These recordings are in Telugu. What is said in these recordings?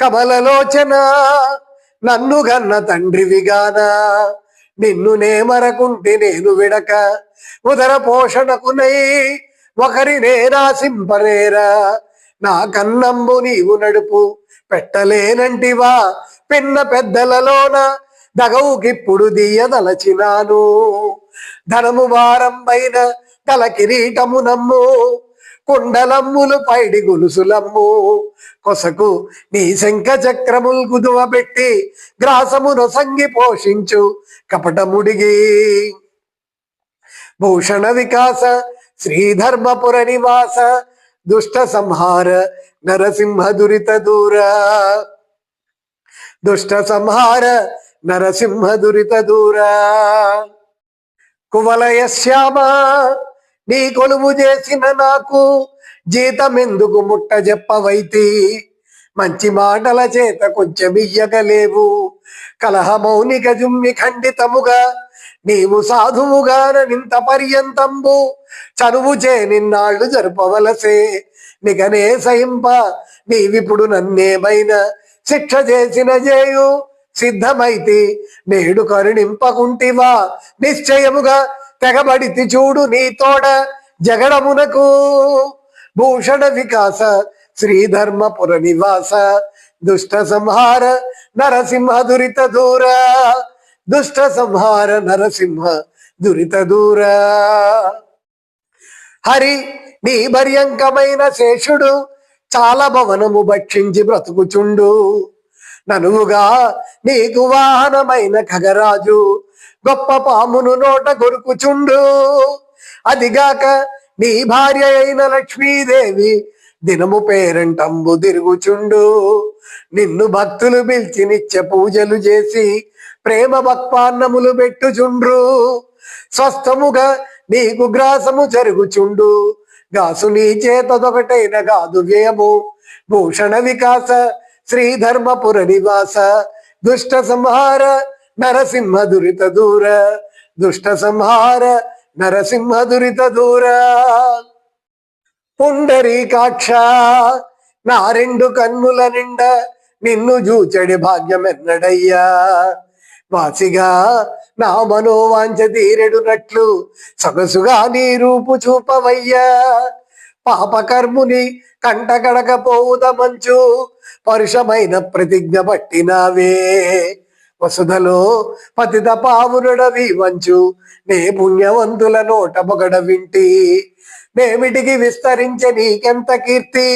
కమలలోచన నన్ను గన్న తండ్రివిగాన నిన్ను నే మరకుంటే నేను విడక. ఉదర పోషణకునై ఒకరి నేరాసింపరేరా నా కన్నంబు నీవు నడుపు పెట్టలేనంటివా? పిన్న పెద్దలలోన దగవుకిప్పుడు దియదలచినాను ధనము వారంబైన తల కిరీటము నమ్ము. కుండలమ్ములు పైడి గొలుసులమ్ము. కొసకు నీ శంఖ చక్రముల్ కుదువ పెట్టి గ్రాసమును సంగి పోషించు. కపటముడిగి భూషణ వికాస శ్రీధర్మపుర నివాస దుష్ట సంహార నరసింహ దురిత దూర. దుష్ట సంహార నరసింహ దురిత దూర. కువలయ శ్యామ నీ కొలువు చేసిన నాకు జీతమెందుకు ముట్ట చెప్పవైతి? మంచి మాటల చేత కొంచెం ఇయ్యగలేవు. కలహ మౌనిక జుమ్మి ఖండితముగా నీవు సాధువుగా నింత పర్యంతంబు చనువు చే నిన్నాళ్ళు జరపవలసే. నిగనే సహింప నీవిప్పుడు నన్నేమైనా శిక్ష చేసిన జేయు. సిద్ధమైతి నేడు కరుణింపకుంటివా? నిశ్చయముగా తెగబడితి చూడు నీ తోడ జగడమునకు. భూషణ వికాస శ్రీధర్మపుర నివాస దుష్ట సంహార నరసింహ దురిత దూర. దుష్ట సంహార నరసింహ దురిత దూర. హరి నీ భర్యంకమైన శేషుడు చాలా భవనము భక్షించి బ్రతుకుచుండు. ననువుగా నీకు వాహనమైన ఖగరాజు గొప్ప పామును నోట కొరుకుచుండు. అదిగాక నీ భార్య అయిన లక్ష్మీదేవి దినము పేరంటంబు తిరుగుచుండు. నిన్ను భక్తులు పిలిచి నిత్య పూజలు చేసి ప్రేమ భక్పాన్నములు పెట్టుచుండ్రు. స్వస్థముగా నీకు గ్రాసము జరుగుచుండు. గాసు నీ చేతదొకటైన గాదు వ్యయము. భూషణ వికాస శ్రీధర్మపుర నివాస దుష్ట సంహార నరసింహ దురిత దూర దుష్ట సంహార నరసింహ దురిత దూర పుండరీకాక్ష నా రెండు కన్నుల నిండా నిన్ను చూచడి భాగ్యమెన్నడయ్యా. వాసిగా నా మనోవాంఛ తీరెడునట్లు సొగసుగా నీ రూపు చూపవయ్యా. పాపకర్ముని కంటకడకపోవుద మంచు పరుషమైన ప్రతిజ్ఞ పట్టినావే. వసుధలో పతిత పావురుడవి వంచు. నే పుణ్యవంతుల నోట పొగడ వింటి నేమిటికి విస్తరించే నీకెంత కీర్తి.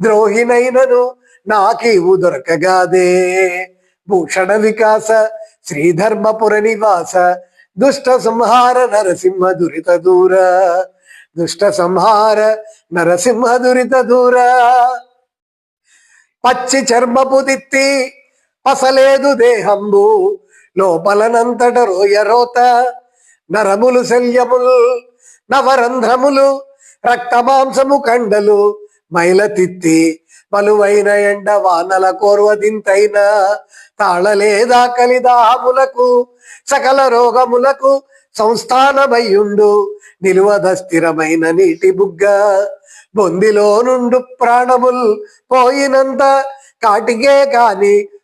ద్రోహినైనను నాకీవు దొరకగాదే. భూషణ వికాస శ్రీధర్మపుర నివాస దుష్ట సంహార నరసింహ దురిత దూర. దుష్ట సంహార నరసింహ దురిత దూర. పచ్చి చర్మపు తిత్తి పసలేదు దేహంబు లోపలనంతట రోయరోత నరములు శల్యములు నవరంధ్రములు రక్తమాంసము కండలు మైల తిత్తి పలువైన ఎండ వానల కోర్వదింతైన తాళలేదా కలిదాములకు సకల రోగములకు సంస్థానమయ్యుండు నిలువద స్థిరమైన నీటి బుగ్గ బొందిలో నుండు ప్రాణముల్ పోయినంత కాటికే కాని